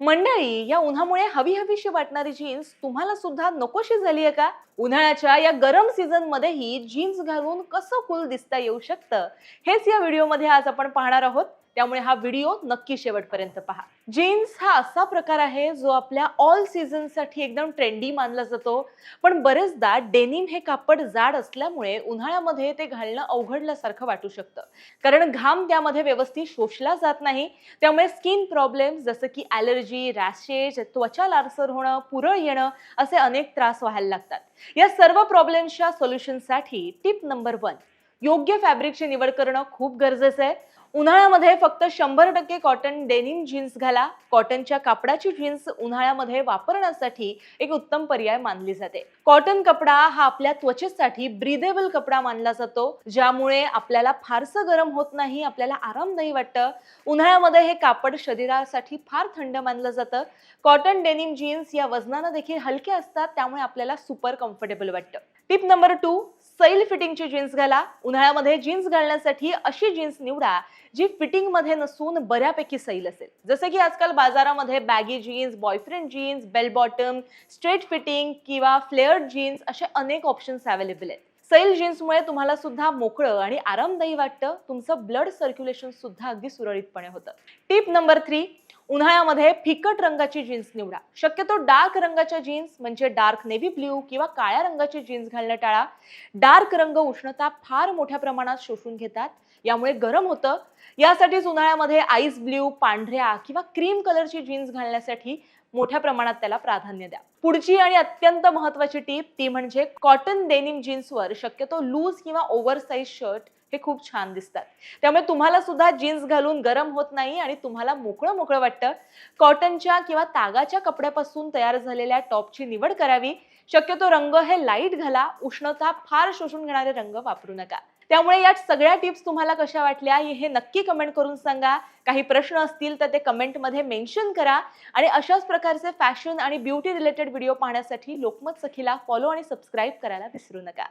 मंडळी या उन्हामुळे हवी हवीशी वाटणारी जीन्स तुम्हाला सुद्धा नकोशी झाली आहे का? उन्हाळ्याच्या या गरम सीझन मध्येही जीन्स घालून कसं कूल दिसता येऊ शकतं? हेच या व्हिडिओमध्ये आज आपण पाहणार आहोत. त्यामुळे हा व्हिडिओ नक्की शेवटपर्यंत पहा. जीन्स हा असा प्रकार आहे जो आपल्या ऑल सीझनसाठी एकदम ट्रेंडी मानला जातो. पण बरेचदा डेनिम हे कापड जाड असल्यामुळे उन्हाळ्यामध्ये ते घालणं अवघडल्यासारखं वाटू शकतं. कारण घाम त्यामध्ये व्यवस्थित शोषला जात नाही. त्यामुळे स्किन प्रॉब्लेम जसं की ॲलर्जी रॅशेज त्वचा लारसर होणं पुरळ येणं असे अनेक त्रास व्हायला लागतात. या सर्व प्रॉब्लेम्सच्या सोल्युशनसाठी टिप नंबर वन योग्य फॅब्रिकची निवड करणं खूप गरजेचं आहे. उन्हाळ्यामध्ये फक्त शंभर टक्के कॉटन डेनिम जीन्स घाला. कॉटनच्या कापडाची जीन्स उन्हाळ्यामध्ये वापरण्यासाठी एक उत्तम पर्याय मानली जाते. कॉटन कपडा हा आपल्या त्वचेसाठी ब्रिदेबल कपडा मानला जातो ज्यामुळे आपल्याला फारसं गरम होत नाही आपल्याला आरामदायी वाटतं. उन्हाळ्यामध्ये हे कापड शरीरासाठी फार थंड मानलं जातं. कॉटन डेनिम जीन्स या वजनानं देखील हलके असतात त्यामुळे आपल्याला सुपर कम्फर्टेबल वाटतं. टिप नंबर टू सैल फिटिंगची जीन्स घाला. उन्हाळ्यामध्ये जीन्स घालण्यासाठी अशी जीन्स निवडा जी फिटिंगमध्ये नसून बऱ्यापैकी सैल असेल. जसे की आजकाल बाजारामध्ये baggy jeans boyfriend jeans bell bottom straight fitting किंवा फ्लेअर्ड जीन्स असे अनेक ऑप्शन्स अवेलेबल आहेत. सैल जीन्समुळे तुम्हाला सुद्धा मोकळं आणि आरामदायी वाटतं. तुमचं ब्लड सर्क्युलेशन सुद्धा अगदी सुरळीतपणे होतं. टिप नंबर थ्री उन्हाळ्यामध्ये फिकट रंगाची जीन्स निवडा. शक्यतो डार्क रंगाच्या जीन्स म्हणजे डार्क नेव्ही ब्ल्यू किंवा काळ्या रंगाची जीन्स घालणं टाळा. डार्क रंग उष्णता फार मोठ्या प्रमाणात शोषून घेतात. यामुळे गरम होतं. यासाठीच उन्हाळ्यामध्ये आईस ब्ल्यू पांढऱ्या किंवा क्रीम कलरची जीन्स घालण्यासाठी मोठ्या प्रमाणात त्याला प्राधान्य द्या. पुढची आणि अत्यंत महत्वाची टीप ती म्हणजे कॉटन डेनिम जीन्सवर शक्यतो लूज किंवा ओव्हर साईज शर्ट हे खूप छान दिसतात. त्यामुळे तुम्हाला सुद्धा जीन्स घालून गरम होत नाही आणि तुम्हाला मोकळं मोकळं वाटतं. कॉटनच्या किंवा तागाच्या कपड्यापासून तयार झालेल्या टॉपची निवड करावी. शक्यतो रंग हे लाइट घाला. उष्णता फार शोषून घेणारे रंग वापरू नका. त्यामुळे या सगळ्या टिप्स तुम्हाला कशा वाटल्या हे नक्की कमेंट करून सांगा. काही प्रश्न असतील तर ते कमेंटमध्ये मेन्शन करा. आणि अशाच प्रकारचे फॅशन आणि ब्युटी रिलेटेड व्हिडिओ पाहण्यासाठी लोकमत सखीला फॉलो आणि सबस्क्राईब करायला विसरू नका.